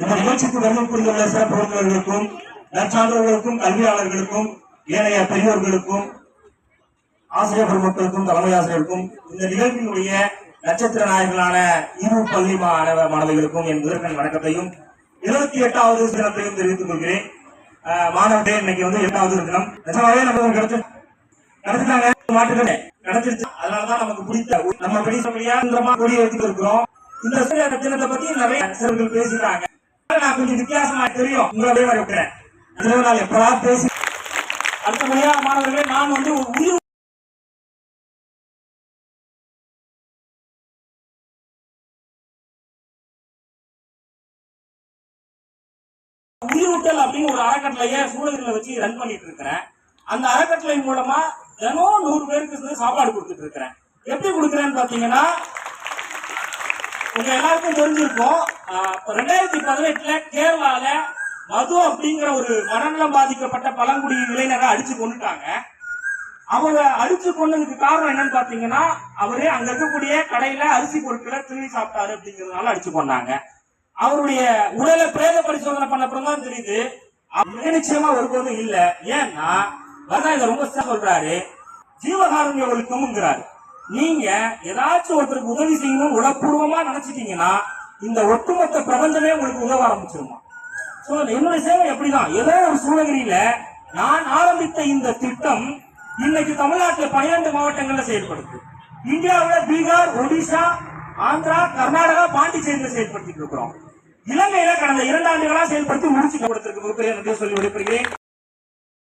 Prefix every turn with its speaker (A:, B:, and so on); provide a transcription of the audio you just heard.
A: இந்த நிகழ்ச்சிக்கு வருகை புரிந்துள்ள சிறப்பு விருந்தினர்களுக்கும் நற்சான்றவர்களுக்கும் கல்வியாளர்களுக்கும் ஏனைய பெரியோர்களுக்கும் ஆசிரியர் பெருமக்களுக்கும் தலைமை ஆசிரியருக்கும் இந்த நிகழ்வினுடைய நட்சத்திர நாயகர்களான இரு பள்ளி மாணவ மாணவிகளுக்கும் என் முதற்கண் வணக்கத்தையும் இருபத்தி எட்டாவது தினத்தையும் தெரிவித்துக் கொள்கிறேன். மாணவர்களே இன்னைக்கு வந்து எட்டாவது தினம். நிஜமாவே நமக்கு கிடைச்சு கிடைச்சிட்டாங்க மாட்டுக்கடை கிடைச்சிருச்சு. அதனாலதான் நமக்கு பிடித்த நம்ம பிடிச்சபடியா கொடி வச்சுட்டு இருக்கிறோம். இந்த சூரிய தினத்தை பத்தி நிறைய அரசர்கள் பேசுறாங்க நான் கொஞ்சம் வித்தியாசமா தெரியும். உங்களே வர விட்டுறேன் அதுல நான் எப்படா பேசி அடுத்தபடியா மாணவர்களே நான் வந்து ஒரு உயிர் உயிரூட்டல் அப்படின்னு ஒரு அறக்கட்டளைய சூழலில் வச்சு ரன் பண்ணிட்டு இருக்கிறேன். அந்த அறக்கட்டளை மூலமா தினம் நூறு பேருக்கு சாப்பாடு கொடுத்துட்டு இருக்கிறேன். எப்படி கொடுக்குறேன்னு பாத்தீங்கன்னா உங்க எல்லாருக்கும் தெரிஞ்சிருக்கும் ரெண்டாயிரத்தி பதினெட்டுல கேரளால மது அப்படிங்கிற ஒரு மனநலம் பாதிக்கப்பட்ட பழங்குடி இளைஞரை அடிச்சு கொண்டுட்டாங்க அவங்க அடிச்சு கொண்டதுக்கு காரணம் என்னன்னு பாத்தீங்கன்னா அவரு அங்க இருக்கக்கூடிய கடையில அரிசி பொருட்களை திருடி சாப்பிட்டாரு அப்படிங்கறதுனால அடிச்சு கொண்டாங்க அவருடைய உடலை பிரேத பரிசோதனை பண்ண அப்புறம் தான் தெரியுது. அவர் மிக நிச்சயமா ஒருபோதும் இல்ல. ஏன்னா வரதா இதை ரொம்ப சொல்றாரு. ஜீவகாருண்ய ஒழுக்கம்ங்கிறாரு நீங்க ஏதாச்சும் ஒருத்தருக்கு உதவி செய்யணும் உளப்பூர்வமா நினைச்சிட்டீங்கன்னா இந்த ஒட்டுமொத்த பிரபஞ்சமே உங்களுக்கு உதவ ஆரம்பிச்சிருமா? சோ என்னுடைய சேவை எப்படிதான் ஏதோ ஒரு சூழலில நான் ஆரம்பித்த இந்த திட்டம் இன்னைக்கு தமிழ்நாட்டுல பன்னிரண்டு மாவட்டங்கள்ல செயல்படுது. இந்தியாவில் பீகார் ஒடிசா ஆந்திரா கர்நாடகா பாண்டிச்சேரியில செயல்படுத்திட்டு இருக்கிறோம். இலங்கையில கடந்த இரண்டு ஆண்டுகளா செயல்படுத்தி முடிச்சு கொடுத்திருக்கு மிகப்பெரிய நன்றி சொல்லி விடைபெறுகிறேன்.